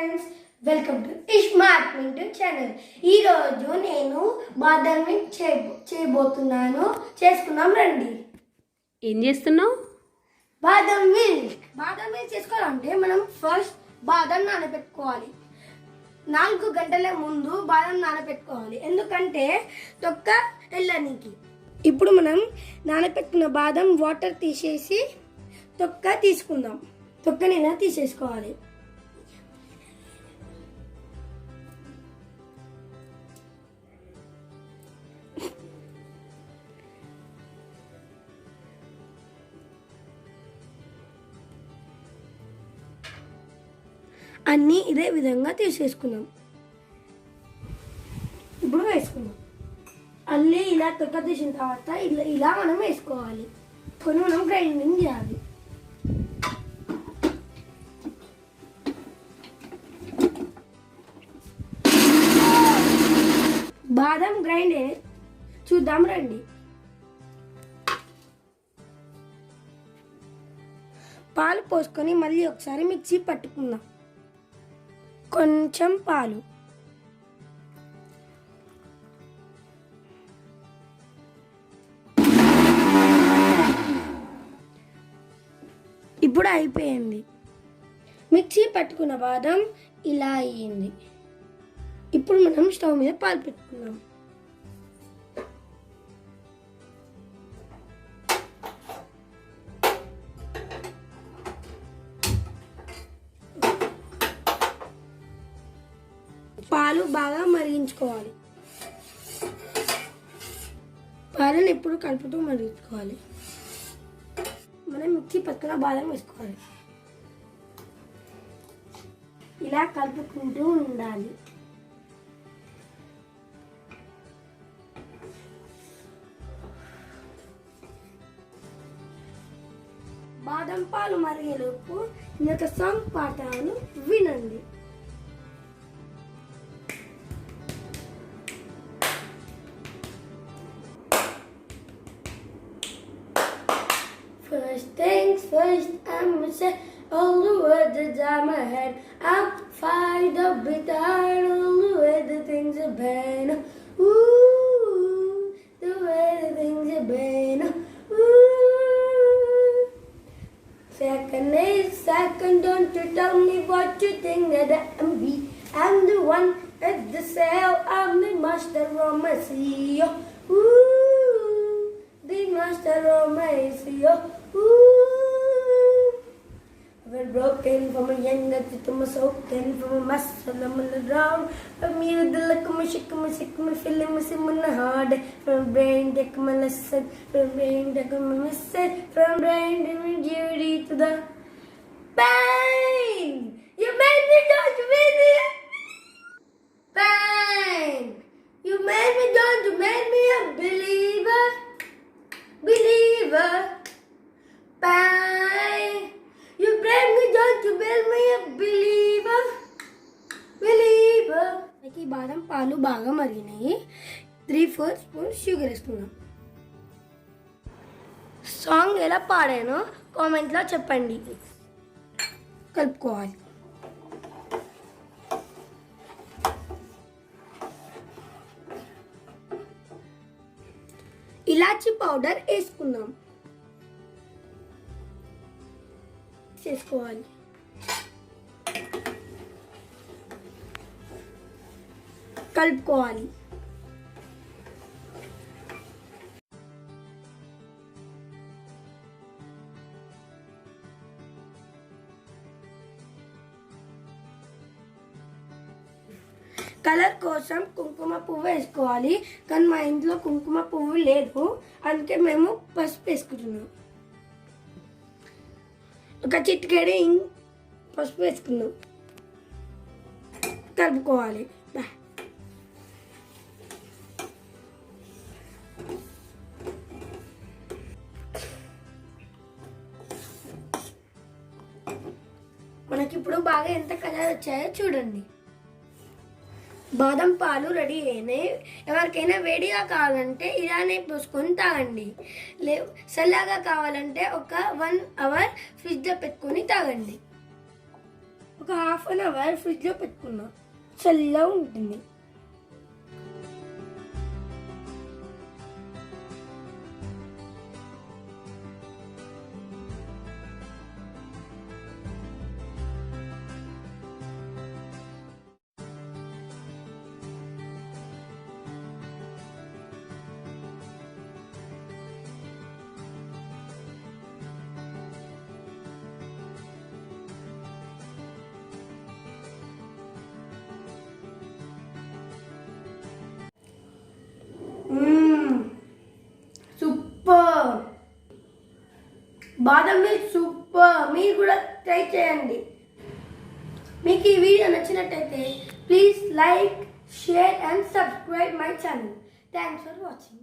Friends welcome to iSmart Mintu channel ఈరోజు నేను బాదం మిల్క్ చేయబో చేయబోతున్నాను. చేసుకుందాం రండి. ఏం చేస్తున్నావు? బాదం మిల్క్ బాదం మిల్క్ చేసుకోవాలంటే మనం ఫస్ట్ బాదం నానబెట్టుకోవాలి. నాలుగు గంటల ముందు బాదం నానబెట్టుకోవాలి. ఎందుకంటే తొక్క వెళ్ళనీకి ఇప్పుడు మనం నానబెట్టుకున్న బాదం వాటర్ తీసేసి తొక్క తీసుకుందాం. తొక్కని ఇలా తీసేసుకోవాలి? అన్నీ ఇదే విధంగా తీసేసుకుందాం ఇప్పుడు వేసుకుందాం. అన్నీ ఇలా తొక్క తీసిన తర్వాత ఇలా ఇలా మనం వేసుకోవాలి. కొన్ని మనం గ్రైండింగ్ చేయాలి. బాదం గ్రైండ్ చూద్దాం రండి. పాలు పోసుకొని మళ్ళీ ఒకసారి మిక్సీ పట్టుకుందాం. కొంచెం పాలు. ఇప్పుడు అయిపోయింది. మిక్సీ పట్టుకున్న బాదం ఇలా అయ్యింది. ఇప్పుడు మనం స్టవ్ మీద పాలు పెట్టుకుందాం. పాలు బాగా మరిగించుకోవాలి. పాలను ఎప్పుడు కలుపుతూ మరిగించుకోవాలి. మనం మిక్సీ పక్కన బాదం వేసుకోవాలి. ఇలా కలుపుకుంటూ ఉండాలి. బాదం పాలు మరిగేలోపు నేను సాంగ్ పాడతాను వినండి. First, I'ma say all the words that's in my head. I'm fired up with all the way the things are been. Ooh, the way the things are been. Ooh. Second is second, don't you tell me what you think that I'm be. I'm the one at the sail, I'm the master of my sea. Ooh, the master of my sea. Ooh. We're from a young that to my soaking from a muscle, I'm on the. I'm here, the my feeling, my sim, my heart. From brain, take my lesson. From brain, take my message. From brain, take my duty to the pain. You made me win it. పాలు బాగా మరిగినాయి. Three four spoon sugar వేసుకుందాం. Song ఎలా పాడానో కామెంట్లో చెప్పండి. కలుపుకోవాలి. ఇలాచి powder వేసుకుందాం. చేసుకోవాలి కలుపుకోవాలి. కలర్ కోసం కుంకుమ పువ్వు వేసుకోవాలి. కానీ మా ఇంట్లో కుంకుమ పువ్వు లేదు. అందుకే మేము పసుపు వేసుకుంటున్నాం. ఒక చిట్కేడి పసుపు వేసుకున్నాం కలుపుకోవాలి. మనకి ఇప్పుడు బాగా ఎంత కలర్ వచ్చాయో చూడండి. బాదం పాలు రెడీ అయినాయి. ఎవరికైనా వేడిగా కావాలంటే ఇలానే పోసుకొని తాగండి. లే చల్లగా కావాలంటే ఒక వన్ అవర్ ఫ్రిడ్జ్లో పెట్టుకొని తాగండి. ఒక హాఫ్ అన్ అవర్ ఫ్రిడ్జ్లో పెట్టుకున్నా చల్లగా ఉంటుంది. బాదం మిల్క్ సూపర్. మీరు కూడా ట్రై చేయండి. మీకు ఈ వీడియో నచ్చినట్టయితే please like share and subscribe my channel. Thanks for watching.